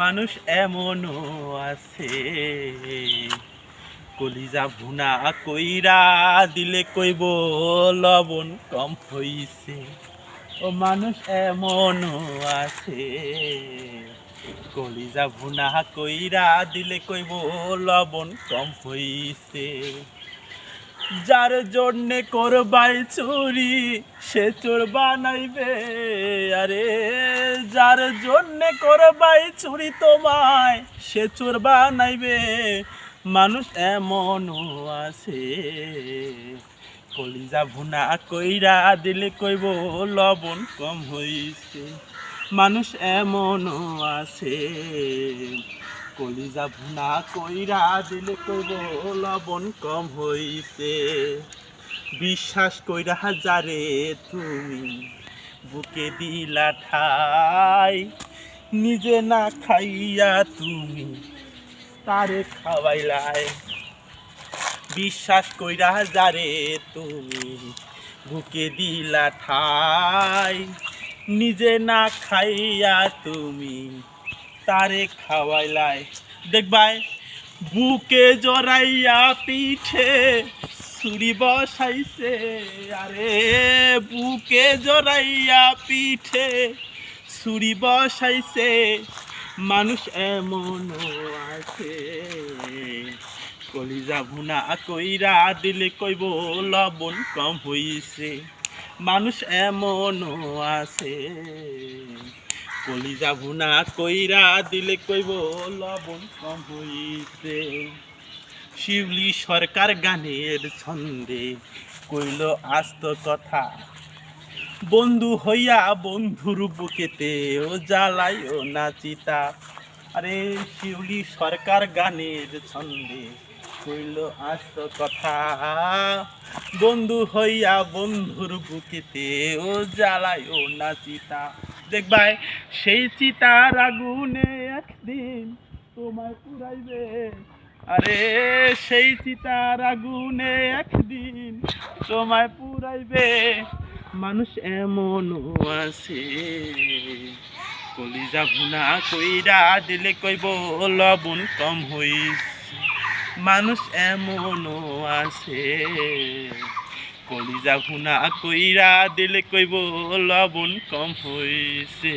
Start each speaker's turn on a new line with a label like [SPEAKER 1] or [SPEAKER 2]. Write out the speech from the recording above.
[SPEAKER 1] মানুষ এমনও আছে। কলিজা ভুনা কইরা দিলে কইব, লবণ কম হইছে। ও মানুষ এমনও আছে। কলিজা ভুনা কইরা দিলে কইব, লবণ কম হইছে। যার জন্যে করবাই চুরি, সে চোর বানাইবে। আরে, যার জন্যে করবাই চুরি তোমায়, সে চোর বানাইবে। মানুষ এমনও আছে, কলিজা ভুনা কইরা দিলে কইব, লবণ কম হইছে। মানুষ এমনও আছে কলিজা ভুনা কইরা দিলে কইব লবণ কম হইছে। বিশ্বাস কইরা হাজারে তুমি বুকে দিলা ঠাই, নিজে না খাইয়া তুমি তারে খাওয়াইলাই। বিশ্বাস কইরা হাজারে তুমি বুকে দিলা ঠাই, নিজে না খাইয়া তুমি তারে খাওয়াইলাই। দেখবাই বুকে জড়াইয়া পিঠে ছুরি বসাইছে। আরে, বুকে জড়াইয়া পিঠে ছুরি বসাইছে। মানুষ এমনও আছে। কলিজা ভুনা কইরা দিলে কইব, লবণ কম হইছে। মানুষ এমনও আছে। কলিজা ভুনা কইরা দিলে কইব, লবণ কম হইছে। শিবলি সরকার গানের ছন্দে কইল আস্ত কথা। বন্ধু হইয়া বন্ধুর বুকেতে ও জ্বালাই ও নাচিতা আরে শিউলি সরকার গানের ছন্দে কইল আস্ত কথা। বন্ধু হইয়া বন্ধুর বুকেতে ও জ্বালাই ও নাচিতা দেখবাই, সেই চিতার আগুনে একদিন তোমায় পুরাইবে। আরে, সেই চিতার আগুনে একদিন তোমায় পুরাইবে। মানুষ এমনও আছে, কলিজা ভুনা কইরা দিলে কইব, লবণ কম হইছে। মানুষ এমনও আছে কলিজা শুনা কইরা দিলে কইব লবণ কম হইছে।